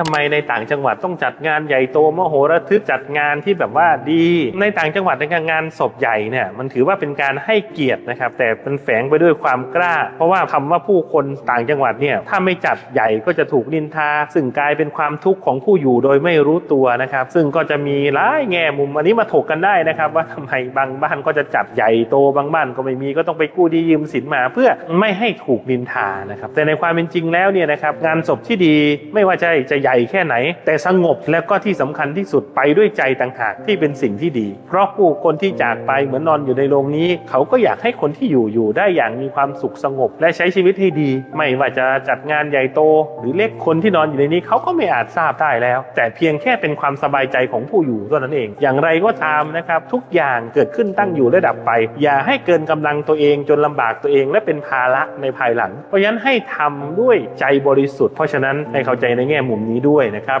ทำไมในต่างจังหวัดต้องจัดงานใหญ่โตมโหระทึกจัดงานที่แบบว่าดี ในต่างจังหวัดในการงานศพใหญ่เนี่ยมันถือว่าเป็นการให้เกียรตินะครับ แต่เป็นแฝงไปด้วยความกล้า เพราะว่าคำว่าผู้คนต่างจังหวัดเนี่ยถ้าไม่จัดใหญ่ก็จะถูกนินทา ซึ่งกลายเป็นความทุกข์ของผู้อยู่โดยไม่รู้ตัวนะครับ ซึ่งก็จะมีหลายแง่มุมอันนี้มาถกกันได้นะครับ ว่าทำไมบางบ้านก็จะจัดใหญ่โตบางบ้านก็ไม่มีก็ต้องไปกู้ดียืมสินมา เพื่อไม่ให้ถูกนินทานะครับแต่ในความเป็นจริงแล้วเนี่ยนะครับงานศพที่ดีไม่ว่าจะจะใหญ่แค่ไหน แต่สงบแล้วก็ที่สำคัญที่สุดไปด้วยใจต่างหากที่เป็นสิ่งที่ดี เพราะผู้คนที่จากไปเหมือนนอนอยู่ในโรงนี้ เขาก็อยากให้คนที่อยู่อยู่ได้อย่างมีความสุขสงบ และใช้ชีวิตให้ดี ไม่ว่าจะจัดงานใหญ่โต หรือเล็กคนที่นอนอยู่ในนี้เขาก็ไม่อาจทราบได้แล้ว แต่เพียงแค่เป็นความสบายใจของผู้อยู่เท่านั้นเอง อย่างไรก็ตามนะครับทุกอย่างเกิดขึ้นตั้งอยู่และดับไป อย่าให้เกินกำลังตัวเองจนลำบากตัวเอง และเป็นภาระในภายหลัง เพราะฉะนั้นให้ทำด้วยใจบริสุทธิ์เพราะฉะนั้นให้เข้าใจในแง่มุมนี้นี้ด้วยนะครับ